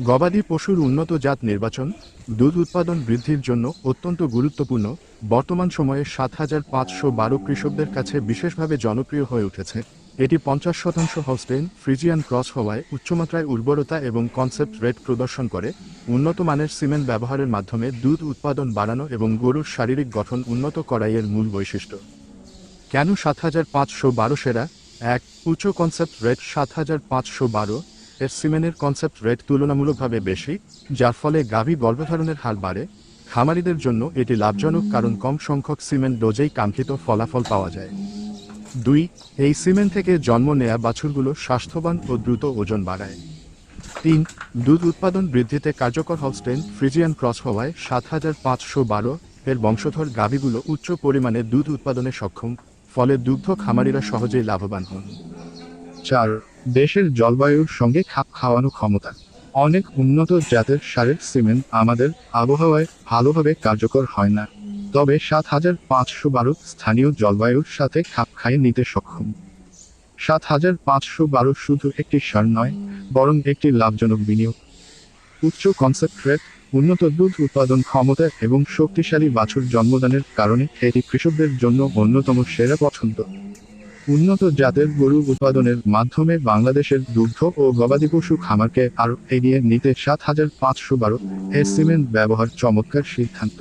গবাদি পশুর উন্নত জাত নির্বাচন, দুধ উৎপাদন বৃদ্ধির জন্য অত্যন্ত গুরুত্বপূর্ণ, বর্তমান সময়ে সাত হাজার পাঁচশো বারো কৃষকদের কাছে বিশেষভাবে জনপ্রিয় হয়ে উঠেছে। এটি পঞ্চাশ শতাংশ হস্টেন, ফ্রিজিয়ান ক্রস হওয়ায় উচ্চমাত্রায় উর্বরতা এবং কনসেপ্ট রেট প্রদর্শন করে, উন্নত মানের সিমেন্ট ব্যবহারের মাধ্যমে দুধ উৎপাদন বাড়ানো এবং গরুর শারীরিক গঠন উন্নত করাই এর মূল বৈশিষ্ট্য। কেন সাত হাজার পাঁচশো বারো সেরা? এক, উচ্চ কনসেপ্ট রেট সাত হাজার পাঁচশো বারো। এর সিমেনের কনসেপ্ট রেট তুলনামূলকভাবে বেশি, যার ফলে গাভী গর্ভধারণের হার বাড়ে। খামারিদের জন্য এটি লাভজনক কারণ কম সংখ্যক সিমেন্ট ডোজেই কাঙ্ক্ষিত ফলাফল পাওয়া যায়। দুই, এই সিমেন্ট থেকে জন্ম নেয়া বাছুরগুলো স্বাস্থ্যবান ও দ্রুত ওজন বাড়ায়। তিন, দুধ উৎপাদন বৃদ্ধিতে কার্যকর হলস্টেন ফ্রিজিয়ান ক্রস হওয়ায় সাত হাজার পাঁচশো বারো এর বংশধর গাভীগুলো উচ্চ পরিমাণে দুধ উৎপাদনে সক্ষম, ফলে দুগ্ধ খামারিরা সহজেই লাভবান হন। চার দেশের জলবায়ুর সঙ্গে খাপ খাওয়ানো ক্ষমতা। অনেক উন্নত জাতের সারের সিমেন্ট আমাদের আবহাওয়ায় ভালোভাবে কার্যকর হয় না। তবে সাত হাজার পাঁচশো বারো স্থানীয় জলবায়ুর সাথে খাপ খাইয়ে নিতে সক্ষম। সাত হাজার পাঁচশো বারো শুধু একটি সার নয়, বরং একটি লাভজনক বিনিয়োগ। উচ্চ কনসেপ্ট রেট, উন্নত দুধ উৎপাদন ক্ষমতা এবং শক্তিশালী বাছুর জন্মদানের কারণে এটি কৃষকদের জন্য অন্যতম সেরা পছন্দ। উন্নত জাতের গরু উৎপাদনের মাধ্যমে বাংলাদেশের দুগ্ধ ও গবাদি পশু খামারকে আরও এগিয়ে নিতে সাত হাজার পাঁচশো বারো এর সিমেন্ট ব্যবহার চমৎকার সিদ্ধান্ত।